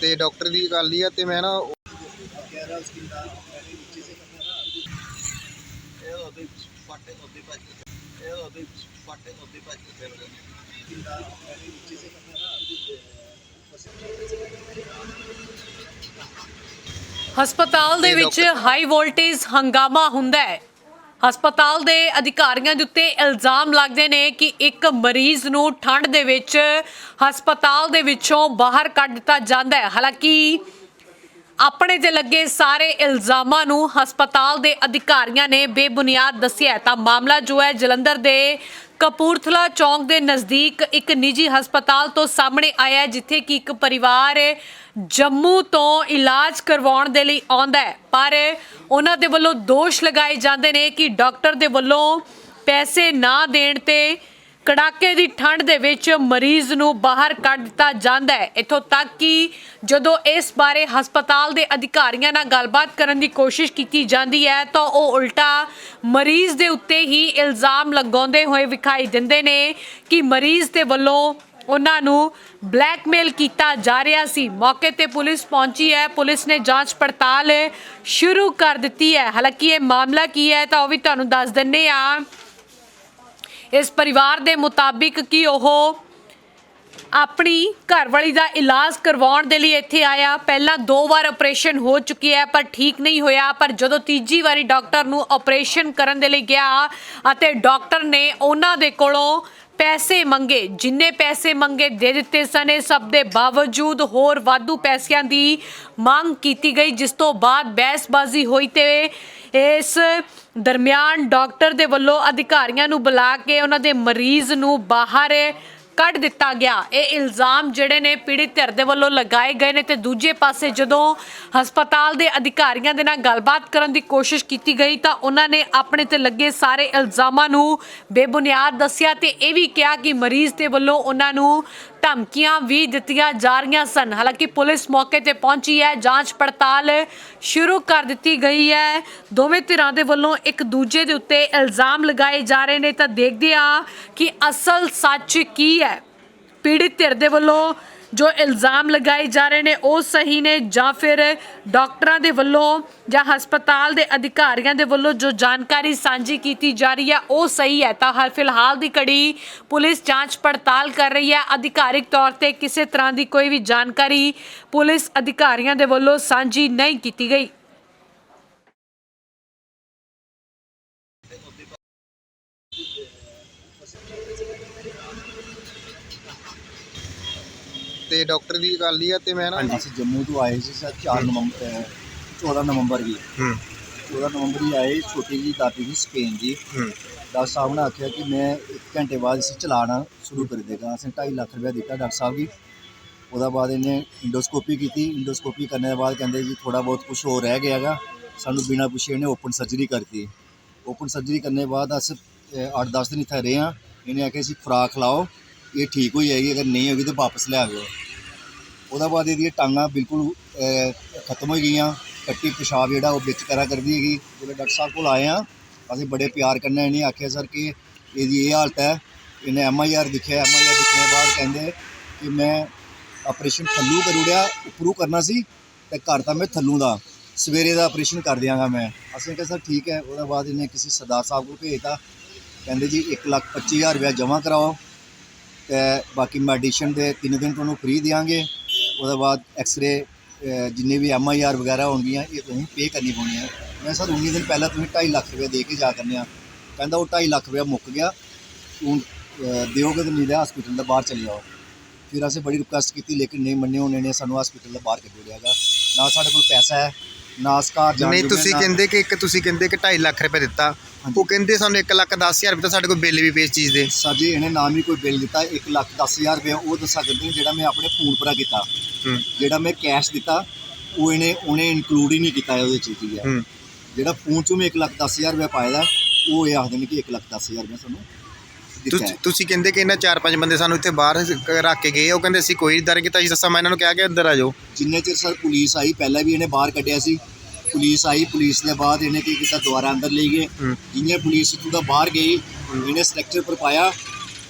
ਤੇ ਡਾਕਟਰ ਦੀ ਗੱਲ ਹੀ ਆ ਤੇ ਮੈਂ ਨਾ ਇਹ ਹਸਪਤਾਲ ਦੇ ਵਿੱਚ ਹਾਈ ਵੋਲਟੇਜ ਹੰਗਾਮਾ ਹੁੰਦਾ ਹੈ। ਹਸਪਤਾਲ ਦੇ ਅਧਿਕਾਰੀਆਂ ਦੇ ਉੱਤੇ ਇਲਜ਼ਾਮ ਲੱਗਦੇ ਨੇ ਕਿ ਇੱਕ ਮਰੀਜ਼ ਨੂੰ ਠੰਡ ਦੇ ਵਿੱਚ ਹਸਪਤਾਲ ਦੇ ਵਿੱਚੋਂ ਬਾਹਰ ਕੱਢ ਦਿੱਤਾ ਜਾਂਦਾ ਹੈ। ਹਾਲਾਂਕਿ ਆਪਣੇ ਤੇ ਲੱਗੇ ਸਾਰੇ ਇਲਜ਼ਾਮਾਂ ਨੂੰ ਹਸਪਤਾਲ ਦੇ ਅਧਿਕਾਰੀਆਂ ਨੇ ਬੇਬੁਨਿਆਦ ਦੱਸਿਆ। ਤਾਂ ਮਾਮਲਾ ਜੋ ਹੈ ਜਲੰਧਰ ਦੇ ਕਪੂਰਥਲਾ ਚੌਂਕ ਦੇ ਨਜ਼ਦੀਕ ਇੱਕ ਨਿੱਜੀ ਹਸਪਤਾਲ ਤੋਂ ਸਾਹਮਣੇ ਆਇਆ ਜਿੱਥੇ ਕਿ ਇੱਕ ਪਰਿਵਾਰ ਜੰਮੂ ਤੋਂ ਇਲਾਜ ਕਰਵਾਉਣ ਦੇ ਲਈ ਆਉਂਦਾ ਹੈ। ਪਰ ਉਹਨਾਂ ਦੇ ਵੱਲੋਂ ਦੋਸ਼ ਲਗਾਏ ਜਾਂਦੇ ਨੇ ਕਿ ਡਾਕਟਰ ਦੇ ਵੱਲੋਂ ਪੈਸੇ ਨਾ ਦੇਣ ਤੇ ਕੜਾਕੇ ਦੀ ਠੰਡ ਦੇ ਵਿੱਚ ਮਰੀਜ਼ ਨੂੰ ਬਾਹਰ ਕੱਢ ਦਿੱਤਾ ਜਾਂਦਾ ਹੈ। ਇੱਥੋਂ ਤੱਕ ਕਿ ਜਦੋਂ ਇਸ ਬਾਰੇ ਹਸਪਤਾਲ ਦੇ ਅਧਿਕਾਰੀਆਂ ਨਾਲ ਗੱਲਬਾਤ ਕਰਨ ਦੀ ਕੋਸ਼ਿਸ਼ ਕੀਤੀ ਜਾਂਦੀ ਹੈ, ਤਾਂ ਉਹ ਉਲਟਾ ਮਰੀਜ਼ ਦੇ ਉੱਤੇ ਹੀ ਇਲਜ਼ਾਮ ਲਗਾਉਂਦੇ ਹੋਏ ਵਿਖਾਈ ਦਿੰਦੇ ਨੇ ਕਿ ਮਰੀਜ਼ ਦੇ ਵੱਲੋਂ ਉਹਨਾਂ ਨੂੰ ਬਲੈਕਮੇਲ ਕੀਤਾ ਜਾ ਰਿਹਾ ਸੀ। ਮੌਕੇ ਤੇ ਪੁਲਿਸ ਪਹੁੰਚੀ ਹੈ। ਪੁਲਿਸ ਨੇ ਜਾਂਚ ਪੜਤਾਲ ਸ਼ੁਰੂ ਕਰ ਦਿੱਤੀ ਹੈ। ਹਾਲਾਂਕਿ ਇਹ ਮਾਮਲਾ ਕੀ ਹੈ, ਤਾਂ ਉਹ ਵੀ ਤੁਹਾਨੂੰ ਦੱਸ ਦਿੰਨੇ ਆ ਇਸ ਪਰਿਵਾਰ ਦੇ ਮੁਤਾਬਿਕ ਕਿ ਉਹ ਆਪਣੀ ਘਰਵਾਲੀ ਦਾ ਇਲਾਜ ਕਰਵਾਉਣ ਦੇ ਲਈ ਇੱਥੇ ਆਇਆ। ਪਹਿਲਾਂ ਦੋ ਵਾਰ ਆਪਰੇਸ਼ਨ ਹੋ ਚੁੱਕੀ ਹੈ, ਪਰ ਠੀਕ ਨਹੀਂ ਹੋਇਆ। ਪਰ ਜਦੋਂ ਤੀਜੀ ਵਾਰੀ ਡਾਕਟਰ ਨੂੰ ਆਪਰੇਸ਼ਨ ਕਰਨ ਦੇ ਲਈ ਗਿਆ ਅਤੇ ਡਾਕਟਰ ਨੇ ਉਹਨਾਂ ਦੇ ਕੋਲੋਂ ਪੈਸੇ ਮੰਗੇ, ਜਿੰਨੇ ਪੈਸੇ ਮੰਗੇ ਦੇ ਦਿੱਤੇ ਸਨ, ਇਹ ਸਭ ਦੇ ਬਾਵਜੂਦ ਹੋਰ ਵਾਧੂ ਪੈਸਿਆਂ ਦੀ ਮੰਗ ਕੀਤੀ ਗਈ, ਜਿਸ ਤੋਂ ਬਾਅਦ ਬਹਿਸਬਾਜ਼ੀ ਹੋਈ ਤੇ ਇਸ ਦਰਮਿਆਨ ਡਾਕਟਰ ਦੇ ਵੱਲੋਂ ਅਧਿਕਾਰੀਆਂ ਨੂੰ ਬੁਲਾ ਕੇ ਉਹਨਾਂ ਦੇ ਮਰੀਜ਼ ਨੂੰ ਬਾਹਰ ਕੱਢ ਦਿੱਤਾ ਗਿਆ। ਇਹ ਇਲਜ਼ਾਮ ਜਿਹੜੇ ਨੇ ਪੀੜਿਤ ਧਿਰ ਦੇ ਵੱਲੋਂ ਲਗਾਏ ਗਏ ਨੇ ਤੇ ਦੂਜੇ ਪਾਸੇ ਜਦੋਂ ਹਸਪਤਾਲ ਦੇ ਅਧਿਕਾਰੀਆਂ ਦੇ ਨਾਲ ਗੱਲਬਾਤ ਕਰਨ ਦੀ ਕੋਸ਼ਿਸ਼ ਕੀਤੀ ਗਈ ਤਾਂ ਉਹਨਾਂ ਨੇ ਆਪਣੇ ਤੇ ਲੱਗੇ ਸਾਰੇ ਇਲਜ਼ਾਮਾਂ ਨੂੰ ਬੇਬੁਨਿਆਦ ਦੱਸਿਆ ਤੇ ਇਹ ਵੀ ਕਿਹਾ ਕਿ ਮਰੀਜ਼ ਦੇ ਵੱਲੋਂ ਉਹਨਾਂ ਨੂੰ ਧਮਕੀਆਂ ਵੀ ਦਿੱਤੀਆਂ ਜਾ ਰਹੀਆਂ ਸਨ। ਹਾਲਾਂਕਿ ਪੁਲਿਸ ਮੌਕੇ ਤੇ ਪਹੁੰਚੀ ਹੈ, ਜਾਂਚ ਪੜਤਾਲ ਸ਼ੁਰੂ ਕਰ ਦਿੱਤੀ ਗਈ ਹੈ। ਦੋਵੇਂ ਧਿਰਾਂ ਦੇ ਵੱਲੋਂ ਇੱਕ ਦੂਜੇ ਦੇ ਉੱਤੇ ਇਲਜ਼ਾਮ ਲਗਾਏ ਜਾ ਰਹੇ ਨੇ। ਤਾਂ ਦੇਖਦੇ ਆ ਕਿ ਅਸਲ ਸੱਚ ਕੀ ਹੈ। ਪੀੜਿਤ ਧਿਰ ਦੇ ਵੱਲੋਂ ਜੋ ਇਲਜ਼ਾਮ ਲਗਾਏ ਜਾ ਰਹੇ ਨੇ, ਉਹ ਸਹੀ ਨੇ ਜਾਂ ਫਿਰ ਡਾਕਟਰਾਂ ਦੇ ਵੱਲੋਂ ਜਾਂ ਹਸਪਤਾਲ ਦੇ ਅਧਿਕਾਰੀਆਂ ਦੇ ਵੱਲੋਂ ਜੋ ਜਾਣਕਾਰੀ ਸਾਂਝੀ ਕੀਤੀ ਜਾ ਰਹੀ ਹੈ, ਉਹ ਸਹੀ ਹੈ। ਤਾਂ ਹਰ ਫਿਲਹਾਲ ਦੀ ਕੜੀ ਪੁਲਿਸ ਜਾਂਚ ਪੜਤਾਲ ਕਰ ਰਹੀ ਹੈ। ਅਧਿਕਾਰਿਕ ਤੌਰ ਤੇ ਕਿਸੇ ਤਰ੍ਹਾਂ ਦੀ ਕੋਈ ਵੀ ਜਾਣਕਾਰੀ ਪੁਲਿਸ ਅਧਿਕਾਰੀਆਂ ਦੇ ਵੱਲੋਂ ਸਾਂਝੀ ਨਹੀਂ ਕੀਤੀ ਗਈ। ਤੇ ਡਾਕਟਰ ਦੀ ਗੱਲ ਹੀ ਆ ਤੇ ਮੈਂ ਨਾ ਅਸੀਂ ਜੰਮੂ ਤੋਂ ਆਏ ਸੀ ਸਰ 4 ਨਵੰਬਰ ਅਹ 14 ਨਵੰਬਰ ਦੀ ਹੂੰ। 14 ਨਵੰਬਰ ਹੀ ਆਏ ਛੋਟੀ ਜੀ ਦਾਦੀ ਦੀ ਸਪੇਨ ਦੀ। ਹੂੰ। ਡਾਕਟਰ ਸਾਹਿਬ ਨੇ ਆਖਿਆ ਕਿ ਮੈਂ 1 ਘੰਟੇ ਬਾਅਦ ਅਸੀਂ ਚਲਾਣਾ ਸ਼ੁਰੂ ਕਰ ਦੇਗਾ ਅਸੀਂ 2.5 ਲੱਖ ਰੁਪਏ ਦਿੱਤਾ ਡਾਕਟਰ ਸਾਹਿਬ ਜੀ। ਉਹਦਾ ਬਾਅਦ ਇਹਨੇ ਇੰਡੋਸਕੋਪੀ ਕੀਤੀ। ਇੰਡੋਸਕੋਪੀ ਕਰਨ ਦੇ ਬਾਅਦ ਕਹਿੰਦੇ ਜੀ ਥੋੜਾ ਬਹੁਤ ਕੁਝ ਹੋ ਰਹਿ ਗਿਆ ਹੈਗਾ। ਸਾਨੂੰ ਬਿਨਾਂ ਪੁੱਛੇ ਇਹਨੇ ਓਪਨ ਸਰਜਰੀ ਕਰਤੀ। ਓਪਨ ਸਰਜਰੀ ਕਰਨ ਦੇ ਬਾਅਦ ਅਸੀਂ 8-10 ਦਿਨ ਇੱਥੇ ਰਹੇ ਹਾਂ। ਇਹਨੇ ਆਖਿਆ ਸੀ ਖੁਰਾਕ ਖਿਲਾਓ ਇਹ ਠੀਕ ਹੋ ਜਾਏਗੀ ਅਗਰ ਨਹੀਂ ਹੋਗੀ ਤਾਂ ਵਾਪਸ ਲੈ ਆਇਓ। ਉਹਦਾ ਬਾਅਦ ਇਹਦੀਆਂ ਟਾਂਗਾਂ ਬਿਲਕੁਲ ਖਤਮ ਹੋ ਗਈਆਂ। ਕੱਟੀ ਪਿਸ਼ਾਬ ਜਿਹੜਾ ਉਹ ਵਿੱਚ ਕਰਾ ਕਰਦੀ ਹੈਗੀ। ਜਦੋਂ ਡਾਕਟਰ ਸਾਹਿਬ ਕੋਲ ਆਏ ਆ। ਅਸੀਂ ਬੜੇ ਪਿਆਰ ਕਰਨਾ ਇਹਨੇ ਆਖਿਆ, ਸਰ, ਕਿ ਇਹਦੀ ਇਹ ਹਾਲਤ ਹੈ। ਇਹਨੇ ਐਮ ਆਈ ਆਰ ਦਿਖਿਆ ਐਮ ਆਈ ਆਰ ਦਿਖਣ ਦੇ ਬਾਅਦ ਕਹਿੰਦੇ ਕਿ ਮੈਂ ਆਪਰੇਸ਼ਨ ਥੱਲੂ ਕਰੂੜਿਆ ਉੱਪਰੋਂ ਕਰਨਾ ਸੀ ਤੇ ਘਰ ਤਾਂ ਮੈਂ ਥੱਲੂ ਦਾ। ਸਵੇਰੇ ਦਾ ਆਪਰੇਸ਼ਨ ਕਰ ਦਿਆਂਗਾ ਮੈਂ। ਅਸੀਂ ਕਿਹਾ, ਸਰ, ਠੀਕ ਹੈ। ਉਹਦੇ ਬਾਅਦ ਇਹਨੇ ਕਿਸੇ ਸਰਦਾਰ ਸਾਹਿਬ ਕੋਲ ਭੇਜਤਾ। ਕਹਿੰਦੇ, ਜੀ 1 ਲੱਖ 25 ਹਜ਼ਾਰ ਰੁਪਇਆ ਜਮ੍ਹਾਂ ਕਰਾਓ ਤੇ ਬਾਕੀ ਮੈਡੀਸ਼ਨ ਦੇ ਤਿੰਨ ਦਿਨ ਤੁਹਾਨੂੰ ਫ੍ਰੀ ਦਿਆਂਗੇ। ਉਹਦੇ ਬਾਅਦ ਐਕਸ-ਰੇ ਜਿੰਨੇ ਵੀ ਐਮ ਆਈ ਆਰ ਵਗੈਰਾ ਹੋਣਗੀਆਂ ਇਹ ਤੁਸੀਂ ਪੇ ਕਰਨੀ ਪਉਣੀਆਂ ਮੈਂ ਸਰ 19 ਦਿਨ ਪਹਿਲਾਂ ਤੁਸੀਂ 2.5 ਲੱਖ ਰੁਪਏ ਦੇ ਕੇ ਜਾ ਕਰਨੇ ਆ। ਕਹਿੰਦਾ ਉਹ 2.5 ਲੱਖ ਰੁਪਏ ਮੁੱਕ ਗਿਆ। ਹੁਣ ਦਿਓਗੇ ਤਾਂ ਨਹੀਂ ਲਿਆ ਹਸਪੀਟਲ ਦਾ ਬਾਹਰ ਚਲੇ ਜਾਓ। ਫਿਰ ਅਸੀਂ ਬੜੀ ਰਿਕੁਐਸਟ ਕੀਤੀ ਲੇਕਿਨ ਨਹੀਂ ਮੰਨੇ ਉਹਨਾਂ ਨੇ ਸਾਨੂੰ ਹਸਪੀਟਲ ਦਾ ਬਾਹਰ ਕੱਢ ਦਿਆਗਾ ਨਾ ਸਾਡੇ ਕੋਲ ਪੈਸਾ ਹੈ ਨਾ ਸਕਾਰ ਜਾਣ ਨਹੀਂ ਤੁਸੀਂ ਕਹਿੰਦੇ ਕਿ ਇੱਕ ਤੁਸੀਂ ਕਹਿੰਦੇ ਕਿ 2.5 ਲੱਖ ਰੁਪਏ ਦਿੱਤਾ। ਉਹ ਕਹਿੰਦੇ ਸਾਨੂੰ 1 ਲੱਖ 10 ਹਜ਼ਾਰ ਰੁਪਏ ਤਾਂ ਸਾਡੇ ਕੋਲ ਬਿੱਲ ਵੀ ਪੇਸ਼ ਚੀਜ਼ ਦੇ। ਸਰ ਜੀ ਇਹਨੇ ਨਾਮ ਹੀ ਕੋਈ ਬਿੱਲ ਦਿੱਤਾ 1 ਲੱਖ 10 ਹਜ਼ਾਰ ਰੁਪਏ ਉਹ ਦੱਸਾ ਕਰਦੇ ਜਿਹੜਾ ਮੈਂ ਆਪਣੇ ਫੋਨ ਪਰਾ ਕੀਤਾ। ਜਿਹੜਾ ਮੈਂ ਕੈਸ਼ ਦਿੱਤਾ ਉਹ ਇਹਨੇ ਉਹਨੇ ਇਨਕਲੂਡ ਹੀ ਨਹੀਂ ਕੀਤਾ ਵਿੱਚ ਜੀ ਹੂੰ। ਜਿਹੜਾ ਫੋਨ ਚੋਂ ਮੈਂ 1 ਲੱਖ 10 ਹਜ਼ਾਰ ਰੁਪਏ ਪਾਇਆ ਦਾ ਉਹ ਇਹ ਆਖਦੇ ਨੇ ਕਿ 1 ਲੱਖ 10 ਹਜ਼ਾਰ ਰੁਪਏ ਸਾਨੂੰ। ਤੁਸੀਂ ਕਹਿੰਦੇ ਕਿ ਇਹਨਾਂ ਚਾਰ ਪੰਜ ਬੰਦੇ ਸਾਨੂੰ ਇੱਥੇ ਬਾਹਰ ਰੱਖ ਕੇ ਗਏ ਉਹ ਕਹਿੰਦੇ ਅਸੀਂ ਕੋਈ ਦਰ ਕੀਤਾ ਸੀ ਸੱਸਾ ਮੈਂ ਇਹਨਾਂ ਨੂੰ ਕਿਹਾ ਕਿ ਅੰਦਰ ਆ ਜਾਓ। ਜਿੰਨੇ ਚਿਰ ਸਰ ਪੁਲਿਸ ਆਈ ਪਹਿਲਾਂ ਵੀ ਇਹਨੇ ਬਾਹਰ ਕੱਢਿਆ ਸੀ ਪੁਲਿਸ ਆਈ ਪੁਲਿਸ ਦੇ ਬਾਅਦ ਇਹਨੇ ਕੀ ਕੀਤਾ? ਦੁਬਾਰਾ ਅੰਦਰ ਲਈ ਗਏ। ਜਿਵੇਂ ਪੁਲਿਸ ਇੱਥੋਂ ਦਾ ਬਾਹਰ ਗਈ ਇਹਨੇ ਸਟ੍ਰਕਚਰ ਪਰ ਪਾਇਆ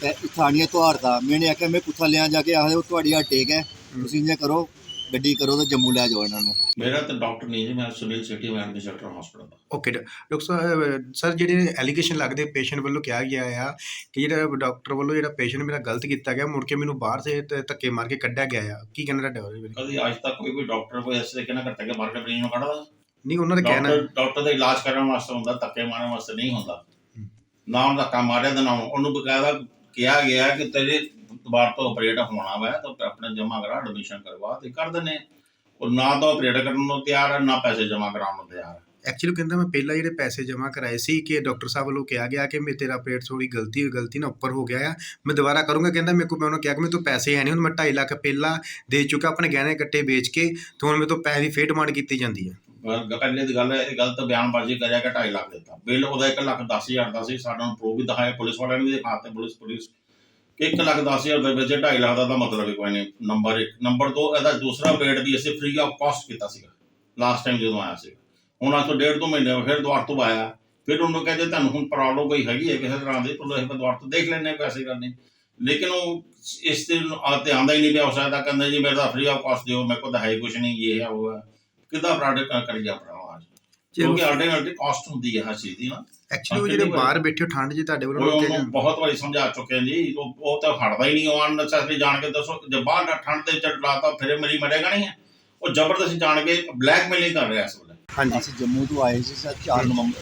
ਤੇ ਥਾਣੀਆਂ ਤੁਹਾਰ ਦਾ ਮੈਨੇ ਆਖਿਆ ਮੈਂ ਕੁੱਥਾ ਲਿਆ ਜਾ ਕੇ ਆਖਦੇ ਉਹ ਤੁਹਾਡੀ ਆ ਟੇਕ ਹੈ। ਤੁਸੀਂ ਇੰਜ ਕਰੋ ਗੱਡੀ ਕਰੋ ਤੇ ਜੰਮੂ ਲੈ ਜਾਓ ਇਹਨਾਂ ਨੂੰ। ਮੇਰਾ ਤਾਂ ਡਾਕਟਰ ਨਹੀਂ ਜੀ ਮੈਂ ਸੁਨੀਲ ਸਿਟੀ ਮੈਂ ਐਮਡੀ ਸੈਕਟਰ ਹਸਪੀਟਲ ਦਾ। ਓਕੇ ਡਾਕਟਰ ਸਾਹਿਬ ਸਰ ਜਿਹੜੇ ਐਲੀਗੇਸ਼ਨ ਲੱਗਦੇ ਪੇਸ਼ੈਂਟ ਵੱਲੋਂ ਕਿਹਾ ਗਿਆ ਆ ਕਿ ਜਿਹੜਾ ਡਾਕਟਰ ਵੱਲੋਂ ਜਿਹੜਾ ਪੇਸ਼ੈਂਟ ਮੇਰਾ ਗਲਤ ਕੀਤਾ ਗਿਆ ਮੁੜ ਕੇ ਮੈਨੂੰ ਬਾਹਰ ਸੇ ਧੱਕੇ ਮਾਰ ਕੇ ਕੱਢਿਆ ਗਿਆ ਆ। ਕੀ ਕਹਿਣਾ ਤੁਹਾਡਾ ਉਹਦੇ ਬਾਰੇ? ਕਦੀ ਅੱਜ ਤੱਕ ਕੋਈ ਵੀ ਡਾਕਟਰ ਕੋਈ ਐਸੇ ਤਰੀਕੇ ਨਾਲ ਕਰਤਾ ਕਿ ਮਾਰ ਕੇ ਮਰੀਜ਼ ਨੂੰ ਕੱਢਦਾ ਨਹੀਂ ਉਹਨਾਂ ਦਾ ਕਹਿਣਾ ਡਾਕਟਰ ਡਾਕਟਰ ਦਾ ਇਲਾਜ ਕਰਨ ਵਾਸਤੇ ਹੁੰਦਾ ਧੱਕੇ ਮਾਰਨ ਵਾਸਤੇ ਨਹੀਂ ਹੁੰਦਾ। ਨਾ ਉਹਦਾ ਕੰਮ ਮਾਰਿਆ ਦਾ ਨਾ ਉਹਨੂੰ ਬਕਾਇਦਾ ਕਿਹਾ ਗਿਆ ਕਿ ਤੇਰੇ ਦੁਬਾਰ ਤੋਂ ਆਪਰੇਟ ਹੋਣਾ ਵਾ ਤਾਂ ਆਪਣੇ ਜਮਾ ਕਰਾ ਐਡਮਿਸ਼ਨ ਕਰਵਾ ਤੇ ਕਰ ਦਿੰਦੇ ਉਹ ਨਾ ਤਾਂ ਆਪਰੇਟ ਕਰਨ ਨੂੰ ਤਿਆਰ ਹੈ ਨਾ ਪੈਸੇ ਜਮਾ ਕਰਾਉਣ ਨੂੰ ਤਿਆਰ ਹੈ ਐਕਚੁਅਲੀ ਕਹਿੰਦਾ ਮੈਂ ਪਹਿਲਾਂ ਜਿਹੜੇ ਪੈਸੇ ਜਮ੍ਹਾਂ ਕਰਾਏ ਸੀ ਕਿ ਡਾਕਟਰ ਸਾਹਿਬ ਵੱਲੋਂ ਕਿਹਾ ਗਿਆ ਕਿ ਮੇਰੇ ਤੇਰਾ ਪੇਟ ਥੋੜੀ ਗਲਤੀ ਗਲਤੀ ਨਾਲ ਉੱਪਰ ਹੋ ਗਿਆ ਆ। ਮੈਂ ਦੁਬਾਰਾ ਕਰੂੰਗਾ ਕਹਿੰਦਾ ਮੇਰੇ ਕੋਲ ਮੈਂ ਉਹਨੂੰ ਕਿਹਾ ਕਿ ਮੇਰੇ ਤੋਂ ਪੈਸੇ ਹੈ ਨਹੀਂ ਹੁਣ ਮੈਂ 2.5 ਲੱਖ ਪਹਿਲਾਂ ਦੇ ਚੁੱਕਾ ਆਪਣੇ ਗਹਿਣੇ ਇਕੱਠੇ ਵੇਚ ਕੇ ਤੇ ਹੁਣ ਮੇਰੇ ਤੋਂ ਪੈਸੇ ਦੀ ਫੇਰ ਡਿਮਾਂਡ ਕੀਤੀ ਜਾਂਦੀ ਹੈ ਪਹਿਲੇ ਦੀ ਗੱਲ ਹੈ, ਇਹ ਗਲਤ ਬਿਆਨਬਾਜ਼ੀ ਕਰਿਆ ਕਿ 2.5 ਲੱਖ ਦਿੱਤਾ। ਬਿੱਲ ਉਹਦਾ 1 ਲੱਖ 10 ਹਜ਼ਾਰ ਦਾ ਸੀ, ਸਾਡਾ ਨੂੰ ਪ੍ਰੂਫ ਵੀ ਦਿਖਾਇਆ, ਪੁਲਿਸ ਵਾਲਿਆਂ ਨੇ ਵੀ ਦਿਖਾ ਦਿਖਾਤੇ ਪੁਲਿਸ ਪੁਲਿਸ ਕਿ 1 ਲੱਖ 10 ਹਜ਼ਾਰ ਦੇ ਵਿੱਚ 2.5 ਲੱਖ ਦਾ ਤਾਂ ਮਤਲਬ ਹੀ ਕੋਈ ਨਹੀਂ ਨੰਬਰ 1 ਨੰਬਰ 2 ਇਹਦਾ ਦੂਸਰਾ ਬੇਡ ਵੀ ਅਸੀਂ ਫ੍ਰੀ ਆਫ ਕਾਸਟ ਕੀਤਾ ਸੀਗਾ ਲਾਸਟ ਟਾਈਮ ਜਦੋਂ ਆਇਆ ਸੀ ਹੁਣ ਅੱਜ ਤੋਂ ਡੇਢ ਦੋ ਮਹੀਨੇ ਫਿਰ ਦੁਬਾਰ ਤੋਂ ਆਇਆ। ਫਿਰ ਉਹਨੂੰ ਕਹਿੰਦੇ ਤੁਹਾਨੂੰ ਹੁਣ ਪ੍ਰੋਬਲਮ ਕੋਈ ਹੈਗੀ ਹੈ ਕਿਸੇ ਤਰ੍ਹਾਂ ਦੀ ਤੁਹਾਨੂੰ ਅਸੀਂ ਦੁਬਾਰ ਤੋਂ ਦੇਖ ਲੈਣੇ ਪੈਸੇ ਕਰਨੇ। ਲੇਕਿਨ ਉਹ ਇਸ ਤੇ ਆਉਂਦਾ ਹੀ ਨਹੀਂ ਪਿਆ ਹੋ ਸਕਦਾ, ਕਹਿੰਦਾ ਜੀ ਮੇਰਾ ਫ੍ਰੀ ਆਫ ਕਾਸਟ ਦਿਓ, ਮੇਰੇ ਕੋਲ ਤਾਂ ਹੈ ਕੁਝ ਨਹੀਂ, ਇਹ ਹੈ, ਉਹ ਹੈ। ਕਿੱਦਾਂ ਪ੍ਰੋਡਕਟ ਕਰੀ ਜਾ ਭਰਾ ਅੱਜ? ਕਿਉਂਕਿ ਅਲਟਰਨੇਟਿਵ ਕਾਸਟ ਹੁੰਦੀ ਹੈ ਹਰ ਚੀਜ਼ ਦੀ ਨਾ। ਐਕਚੁਅਲੀ ਉਹ ਜਿਹੜੇ ਬਾਹਰ ਬੈਠੇ ਠੰਡ 'ਚ ਤੁਹਾਡੇ ਵੱਲੋਂ ਰੋਕੇ ਉਹਨੂੰ ਬਹੁਤ ਵਾਰੀ ਸਮਝਾ ਚੁੱਕੇ ਹਾਂ ਜੀ ਉਹ ਉਹ ਤਾਂ ਹਟਦਾ ਹੀ ਨਹੀਂ ਉਹ ਅਨਨੈਸੈਸਰੀ ਜਾਣ ਕੇ ਦੱਸੋ ਜੇ ਬਾਹਰ ਦਾ ਠੰਡ ਦੇ ਵਿੱਚ ਲਾਤਾ ਫਿਰ ਮਰੀ ਮਰੇਗਾ ਨਹੀਂ। ਉਹ ਜ਼ਬਰਦਸਤੀ ਜਾਣ ਕੇ ਬਲੈਕਮੇਲਿੰਗ ਕਰ ਰਿਹਾ ਇਸ ਵੇਲੇ। ਹਾਂਜੀ। ਅਸੀਂ ਜੰਮੂ ਤੋਂ ਆਏ ਸੀ ਸਰ 4 ਨਵੰਬਰ